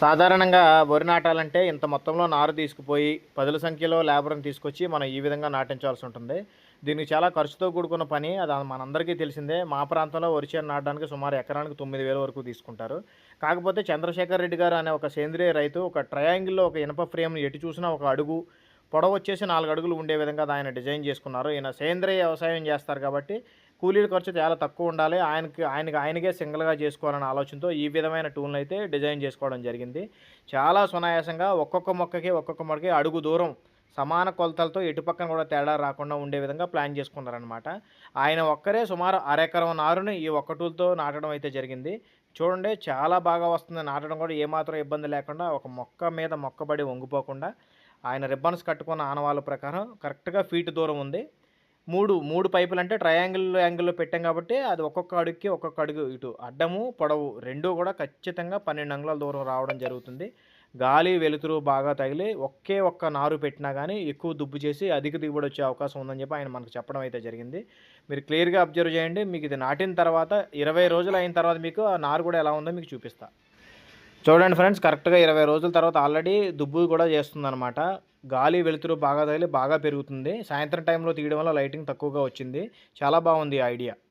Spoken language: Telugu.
సాధారణంగా వరి నాటాలంటే ఇంత మొత్తంలో నారు తీసుకుపోయి పదుల సంఖ్యలో లేబర్ని తీసుకొచ్చి మనం ఈ విధంగా నాటించాల్సి ఉంటుంది. దీనికి చాలా ఖర్చుతో కూడుకున్న పని. అది మనందరికీ తెలిసిందే. మా ప్రాంతంలో వరి చేను నాటడానికి సుమారు ఎకరానికి తొమ్మిది వేల వరకు తీసుకుంటారు. కాకపోతే చంద్రశేఖర్ రెడ్డి గారు అనే ఒక సేంద్రియ రైతు ఒక ట్రయాంగిల్లో ఒక ఇనప ఫ్రేమ్ని ఎటు చూసినా ఒక అడుగు పొడవు వచ్చేసి నాలుగు అడుగులు ఉండే విధంగా ఆయన డిజైన్ చేసుకున్నారు. ఈయన సేంద్రియ వ్యవసాయం చేస్తారు కాబట్టి కూలీల ఖర్చు చాలా తక్కువ ఉండాలి. ఆయనకి ఆయనకి ఆయనకే సింగిల్గా చేసుకోవాలనే ఆలోచనతో ఈ విధమైన టూల్ని అయితే డిజైన్ చేసుకోవడం జరిగింది. చాలా సునాయాసంగా ఒక్కొక్క మొక్కకి ఒక్కొక్క మొక్కకి అడుగు దూరం సమాన కొలతలతో ఎటుపక్కన కూడా తేడా రాకుండా ఉండే విధంగా ప్లాన్ చేసుకున్నారనమాట ఆయన ఒక్కరే సుమారు అరెకరం నారుని ఈ ఒక్క టూల్తో నాటడం అయితే జరిగింది. చూడండి చాలా బాగా వస్తుంది. నాటడం కూడా ఏమాత్రం ఇబ్బంది లేకుండా ఒక మొక్క మీద మొక్కబడి వంగిపోకుండా ఆయన రిబ్బన్స్ కట్టుకున్న ఆనవాళ్ళ ప్రకారం కరెక్ట్గా ఫీట్ దూరం ఉంది. మూడు మూడు పైపులు అంటే ట్రయాంగిల్ యాంగిల్లో పెట్టాం కాబట్టి అది ఒక్కొక్క అడుగుకి ఒక్కొక్క అడుగు ఇటు అడ్డము పొడవు రెండూ కూడా ఖచ్చితంగా పన్నెండు అంగుళాల దూరం రావడం జరుగుతుంది. గాలి వెలుతురు బాగా తగిలి ఒకే ఒక్క నారు పెట్టినా కానీ ఎక్కువ దుబ్బు చేసి అధిక దిగుబడి వచ్చే అవకాశం ఉందని చెప్పి ఆయన మనకు చెప్పడం అయితే జరిగింది. మీరు క్లియర్గా అబ్జర్వ్ చేయండి. మీకు ఇది నాటిన తర్వాత ఇరవై రోజులు అయిన తర్వాత మీకు ఆ నారు కూడా ఎలా ఉందో మీకు చూపిస్తా. చూడండి ఫ్రెండ్స్ కరెక్ట్గా ఇరవై రోజుల తర్వాత ఆల్రెడీ దుబ్బు కూడా చేస్తుందన్నమాట. గాలి వెలుతురు బాగా తగిలి బాగా పెరుగుతుంది. సాయంత్రం టైంలో తీయడం వల్ల లైటింగ్ తక్కువగా వచ్చింది. చాలా బాగుంది ఐడియా.